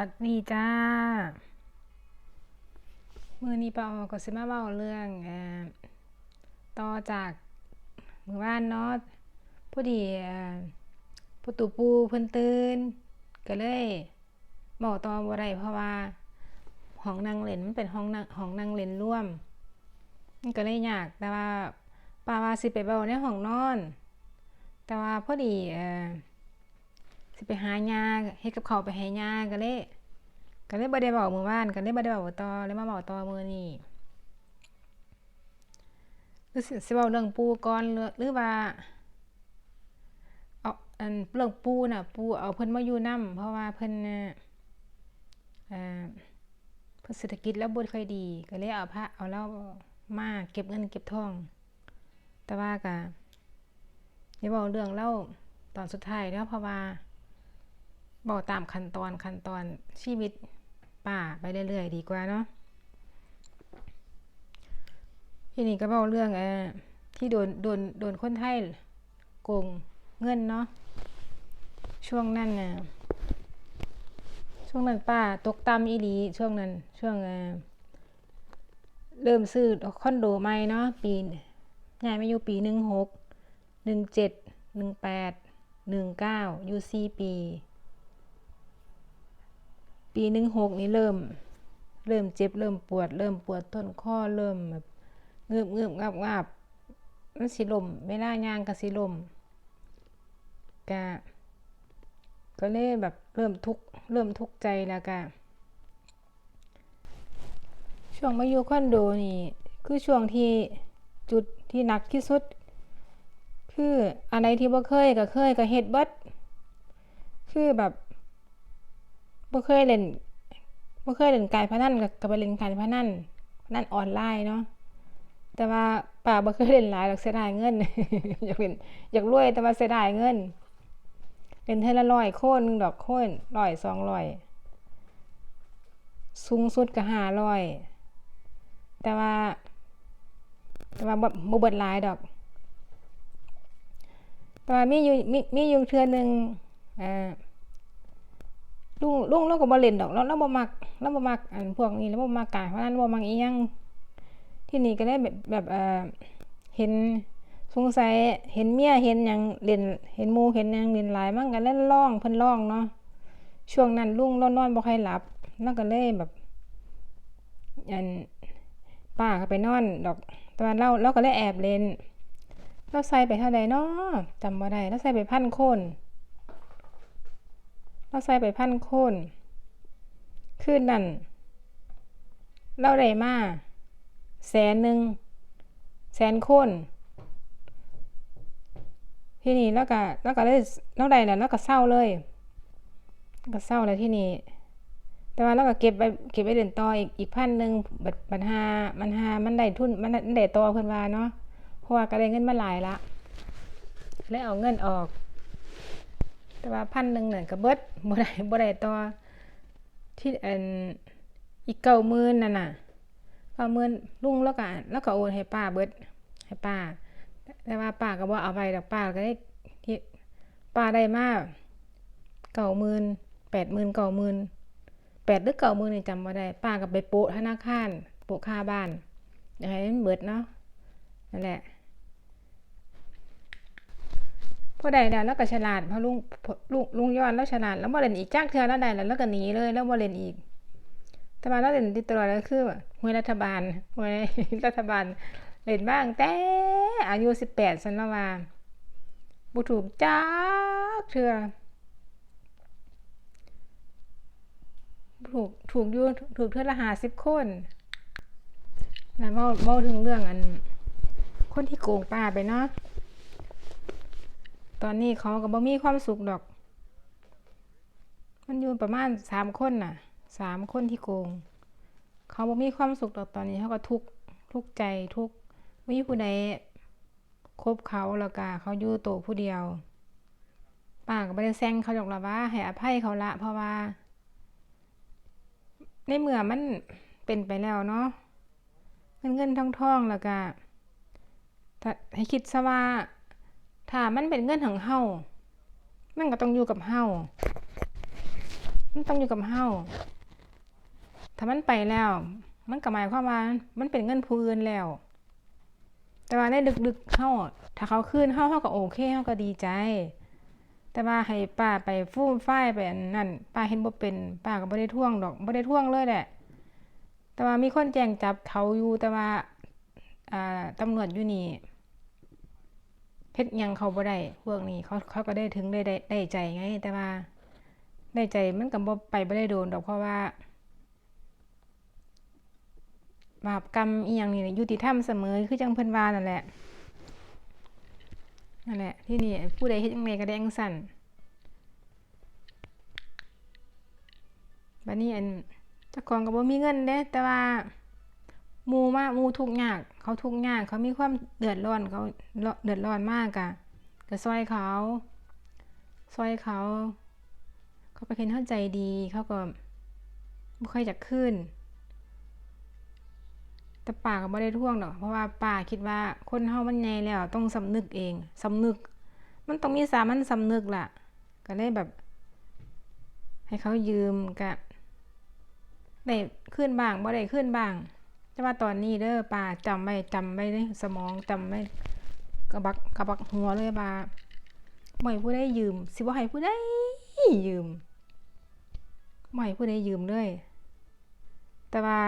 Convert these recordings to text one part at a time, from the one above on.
วัสดีจ้า มือนี้ปาออก็สิมาเว้าเรื่องอต่อจากมื้อวานเนาะพอดีเอ่อพ่อตู่ปูเพิ่นตื่นก็เลยเว้าต่อบ่ได้เพราะว่าห้องนั่งเล่นมันเป็นห้องนั่งห้องนั่งเล่นร่วมมันก็เลยยากแต่ว่าป้าว่าสิไปเว้าในห้องนอน แต่ว่าพอดีเอ่อ สิไปหาหญ้าเฮ็ดกับเขาไปให้หญ้าก็เลยก็เลยบ่ได้เว้ามื้อวานก็เลยบ่ได้เว้าต่อเลยมาเว้าต่อมื้อนี้รือสิสิเว้าเรื่องปูก่อนหรือว่าเอาอันเรื่องปูน่ะ ปูเอาเพิ่นมาอยู่นำเพราะว่าเพิ่นน่ะเอ่อเพิ่นเศรษฐกิจแล้วบ่ค่อยดี ก็เลยเอาพระเอาเลามาเก็บเงินเก็บทอง แต่ว่าก็สิเว้าเรื่องเล่าตอนสุดท้ายเนาะเพราะว่า บอกตามขั้นตอนขั้นตอนชีวิตป่าไปเรื่อยๆดีกว่าเนาะทีนี้ก็บอกเรื่องเออที่โดนโดนโดนคนไทยโกงเงินเนาะช่วงนั้นน่ะช่วงนั้นป้าตกต่ำอีหลีช่วงนั้นช่วงเริ่มซื้อคอนโดใหม่เนาะปีย้ายมาอยู่ปีหนึ่งหกหนึ่งเจ็ดหนึ่งแปดหนึ่งเก้าอยู่สี่ปี ปีหนึ่งหกนี่เริ่ม เริ่มเจ็บเริ่มปวด เริ่มปวดต้นข้อเริ่มแบบเงือบเงือบงับงับมันสิลมเวลาย่างก็สิลมกะก็เลยแบบเริ่มทุกเริ่มทุกใจแล้วกะช่วงมาอยู่คอนโดนี่คือช่วงที่จุดที่หนักที่สุด คืออะไรที่บ่เคยก็เคยก็เฮ็ดเบิดคือแบบ บ่เคยเล่นบ่เคยเล่นการพนันก็ก็ไปเล่นการพนันพนันออนไลน์เนาะแต่ว่าป้าบ่เคยเล่นหลายดอกเสียดายเงิน อยากเล่นอยากรวยแต่ว่าเสียดายเงินเล่นเทื่อละร้อยโคนหนึ่งดอกโคนร้อยสองร้อยสูงสุดก็ห้าร้อยแต่ว่า แต่ว่าบ่บ่เบิดหลายดอกแต่ว่ามีอยู่มีมีอยู่เทื่อหนึงอ่า ลุงลุงเราก็บ่เล่นดอกเราเราบ่มักเราบ่มักอันพวกนี้เราบ่มักการเพราะนั้นบ่มักอีหยังที่นี่ก็ได้แบบแบบเอ่อเห็นสงสัยเห็นเมียเห็นหยังเล่นเห็นหมู่เห็นหยังเล่นหลายมันก็เล่นร้องเพิ่นร้องเนาะช่วงนั้นลุงเรานอนบ่ค่อยหลับแล้วก็เลยแบบอันป้าก็ไปนอนดอกแต่ว่าเราเราก็เลยแอบเล่นเราใส่ไปเท่าใดเนาะจำบ่ได้เราใส่ไปพันคน เราใส่ไปพันโคนคืนนั่นเราได้มาแสนหนึ่งแสนโคนที่นี่แล้วก็แล้วก็เลยเราได้แล้วแล้วก็เศร้าเลย ก็เศร้าแล้วที่นี่แต่ว่าเราก็เก็บไปเก็บไปเดินต่ออีกอีกพันหนึ่งบัดบัดหามันหามันได้ทุนมันได้ต่อเพิ่นว่าเนาะเพราะว่าก็ได้เงินมาหลายละเลยเอาเงินออก แต่ว่าพันหนึ่งเนี่ยก็เบิดบ่ได้บ่ได้ต่อที่อันอีกเก้าหมื่นนั่นน่ะเก้าหมื่นลุงแล้วก็แล้วก็โอนให้ป้าเบิดให้ป้า แต่ว่าป้าก็บ่เอาไว้ดอกป้าก็ได้ที่ป้าได้มาเก้าหมื่นแปดหมื่นเก้าหมื่นแปดหรือเก้าหมื่นนี่จำบ่ได้ ป้าก็ไปโปะธนาคารโปะค่าบ้านอยากให้มันเบิดเนาะนั่นแหละ พอได้แล้วแล้วก็ฉลาดเพราะลุงลุงลุงย้อนแล้วฉลาดแล้วบ่เล่นอีกจักเทื่อแล้วได้แล้วแล้วก็หนีเลยแล้วบ่เล่นอีกแต่ว่าเราเล่นติดตลอดก็คือหวยรัฐบาลหวยรัฐบาลเล่นบ้างแต่อายุ18ซั่นล้วว่าบ่ถูกจักเทื่อถูกถูกยูถูกเทื่อละ50คนแล้วเว้าเว้าถึงเรื่องอัน คนที่โกงป้าไปเนาะ ตอนนี้เขาก็บ่มีความสุขดอก มันอยู่ประมาณสามคนน่ะสามคนที่โกง เขาบ่มีความสุขดอกตอนนี้เขาก็ทุกทุกใจทุกมีผู้ใดคบเขาแล้วก็เขาอยู่โตผู้เดียวป้าก็บ่ได้แซงเขาดอกละว่า ให้อภัยเขาละเพราะว่า ในเมื่อมันเป็นไปแล้วเนาะเงินเงินทองทองแล้วก็ให้คิดซะว่า ถ้ามันเป็นเงินของเฮามันก็ต้องอยู่กับเฮามันต้องอยู่กับเฮาถ้ามันไปแล้ว มันก็หมายความว่ามันเป็นเงินผู้อื่นแล้ว แต่ว่าในลึกๆเฮาถ้าเขาคืนเฮาเฮาก็โอเคเฮาก็ดีใจ แต่ว่าให้ป้าไปฟูมฝ้ายไปนั่นป้าเห็นบ่เป็นป้าก็บ่ได้ท่วงดอกบ่ได้ท่วงเลยแหละ แต่ว่ามีคนแจ้งจับเขาอยู่แต่ว่าตำรวจอยู่นี่ เพชรยังเขาบ่ได้พวกนี้เขาเขาก็ได้ถึงได้ได้ใจไง แต่ว่าได้ใจมันก็บ่ไปบ่ได้โดนดอกเพราะว่าบาปกรรมอีหยังนี่ยุติธรรมเสมอคือจังเพิ่นว่านั่นแหละนั่นแหละที่นี่ผู้ใดเฮ็ดจังไดก็ได้จังซั่นบัดนี้อันเจ้าของก็บ่มีเงินเด้แต่ว่า มูมาหมู่ทุกข์ยาก เขาทุกข์ยาก เขามีความเดือดร้อนเขาเดือดร้อนมากกะก็ซอยเขาซอยเขา เขาก็เห็นเข้าใจดีเขาก็บ่ค่อยจะขึ้น แต่ป้าก็บ่ได้ท่วงดอกเพราะว่าป้าคิดว่าคนเฮามันใหญ่แล้วต้องสำนึกเองสำนึก มันต้องมีสามัญสำนึกล่ะ ก็เลยแบบ ให้เขายืมก็ได้ขึ้นบ้างบ่ได้ขึ้นบ้าง แต่ว่าตอนนี้เด้อป้าจำไว้จำไว้ในสมองจำไว้กระบักกระบักหัวเลยว่าบ่ให้ผู้ใดยืม สิบ่ให้ผู้ใดยืมบ่ให้ผู้ใดยืมเลย แต่ว่า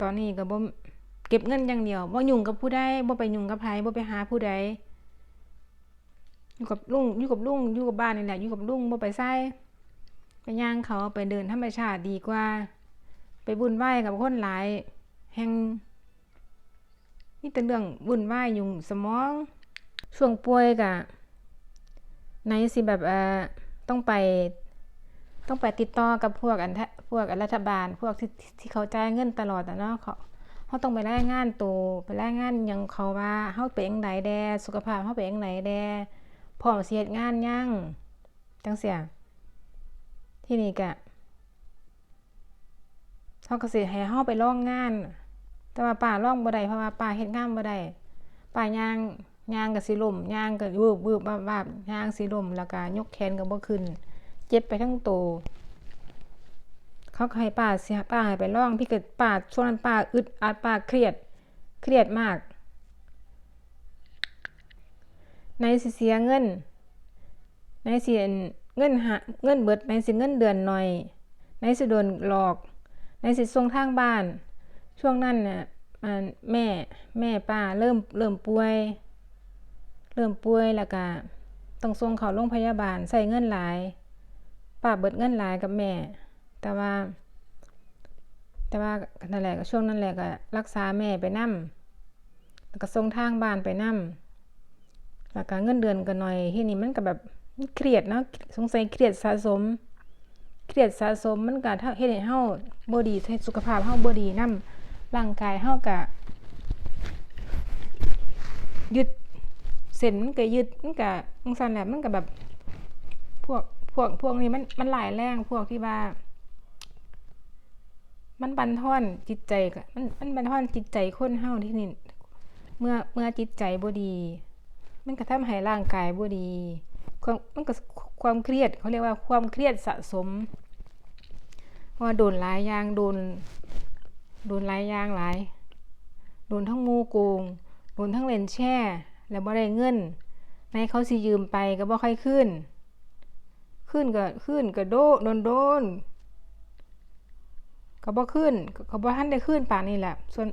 ตอนนี้ก็บ่เก็บเงินอย่างเดียวบ่ยุ่งกับผู้ใดบ่ไปยุ่งกับไผบ่ไปหาผู้ใดอยู่กับลุงอยู่กับลุงอยู่กับบ้านนี่แหละอยู่กับลุงบ่ไปไสไปย่างเขาไปเดินธรรมชาติดีกว่า ไปวุ่นวายกับคนหลาย แห่งมีแต่เรื่องวุ่นวายยุ่งสมองช่วงป่วยก็ไหนสิแบบเอ่อต้องไป ต้องไปติดต่อกับพวกอันทะพวกอันรัฐบาล พวกที่ที่เขาจ่ายเงินตลอดอะเนาะเขาเขาต้องไปรายงานตัวไปรายงานยังเขาว่าเฮาเป็นจังไดแดสุขภาพเฮาเป็นจังไดแดพร้อมเฮ็ดงานยังจังซี่ที่นี่ก็ เขาก็สิให้เฮาไปลองงาน แต่ว่าป้าลองบ่ได้เพราะว่าป้าเฮ็ดงานบ่ได้ป้ายางยางก็สิล้มยางก็วืบวืบวาบวายางสิล้มแล้วก็ยกแขนก็บ่ขึ้น เจ็บไปทั้งตัวเขาให้ป้าเสียป้าให้ไปร้อง พี่เกิดป้าช่วงนั้นป้าอึดอัดป้าเครียด เครียดมาก ในสิเสียเงิน ในสิเงินหาเงินเบิดในสิเงินเดือนหน่อย ในสิโดนหลอก ในสิส่งทางบ้าน ช่วงนั้นน่ะแม่แม่ป้าเริ่มเริ่มป่วย เริ่มป่วยแล้วก็ต้องส่งเขาโรงพยาบาลใส่เงินหลายป้าเบิดเงินหลายกับแม่ แต่ว่า แต่ว่านั่นแหละช่วงนั้นแหละก็รักษาแม่ไปนำแล้วก็ส่งทางบ้านไปนำแล้วก็เงินเดือนก็น้อยที่นี่มันก็แบบเครียดเนาะสงสัยเครียดสะสม เครียดสะสมมันก็เฮ็ดให้เฮาบ่ดีให้สุขภาพเฮาบ่ดีนำร่างกายเฮาก็ยึดเส้นมันก็ยึดมันก็จังซั่นแหละมันก็แบบพวกพวกพวกนี้มันมันหลายแรงพวกที่ว่ามันบันทอนจิตใจก็มันมันบันทอนจิตใจคนเฮาที่นี่เมื่อเมื่อจิตใจบ่ดี มันก็ทำให้ร่างกายบ่ดีความมันก็ความเครียดเขาเรียกว่าความเครียดสะสม ว่าโดนหลายอย่างโดนโดนหลายอย่างหลาย โดนทั้งงูโกง โดนทั้งเล่นแช่ แล้วบ่ได้เงินในเขาสิยืมไปก็บ่ค่อยขึ้น ขึ้นก็ขึ้นก็โดโดนโดนก็บ่ขึ้นก็บ่ทันได้ขึ้นป่านนี่แหละ ส่วน